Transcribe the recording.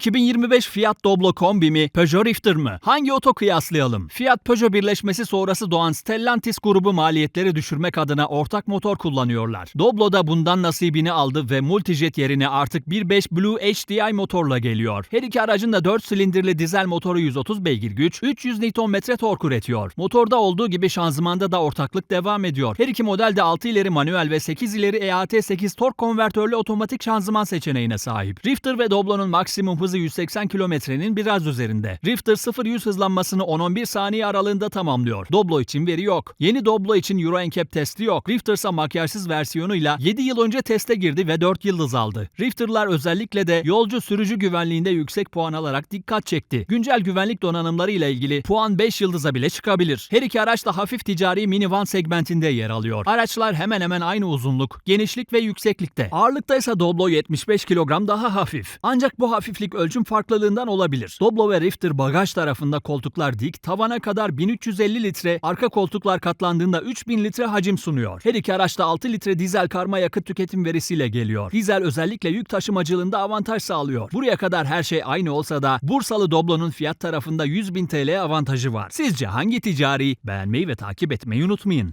2025 Fiat Doblo kombi mi, Peugeot Rifter mı? Hangi oto kıyaslayalım? Fiat Peugeot birleşmesi sonrası doğan Stellantis grubu maliyetleri düşürmek adına ortak motor kullanıyorlar. Doblo da bundan nasibini aldı ve Multijet yerine artık 1.5 Blue HDI motorla geliyor. Her iki aracın da 4 silindirli dizel motoru 130 beygir güç, 300 Nm tork üretiyor. Motorda olduğu gibi şanzımanda da ortaklık devam ediyor. Her iki model de 6 ileri manuel ve 8 ileri E EAT8 tork konvertörlü otomatik şanzıman seçeneğine sahip. Rifter ve Doblo'nun maksimum hızı 180 kilometrenin biraz üzerinde. Rifter 0-100 hızlanmasını 10-11 saniye aralığında tamamlıyor. Doblo için veri yok. Yeni Doblo için Euro NCAP testi yok. Rifter ise makyajsız versiyonuyla 7 yıl önce teste girdi ve 4 yıldız aldı. Rifter'lar özellikle de yolcu sürücü güvenliğinde yüksek puan alarak dikkat çekti. Güncel güvenlik donanımları ile ilgili puan 5 yıldıza bile çıkabilir. Her iki araç da hafif ticari minivan segmentinde yer alıyor. Araçlar hemen hemen aynı uzunluk, genişlik ve yükseklikte. Ağırlıkta ise Doblo 75 kilogram daha hafif. Ancak bu hafiflik ölçüm farklılığından olabilir. Doblo ve Rifter bagaj tarafında koltuklar dik, tavana kadar 1350 litre, arka koltuklar katlandığında 3000 litre hacim sunuyor. Her iki araç da 6 litre dizel karma yakıt tüketim verisiyle geliyor. Dizel özellikle yük taşımacılığında avantaj sağlıyor. Buraya kadar her şey aynı olsa da Bursalı Doblo'nun fiyat tarafında 100 bin TL avantajı var. Sizce hangi ticari? Beğenmeyi ve takip etmeyi unutmayın.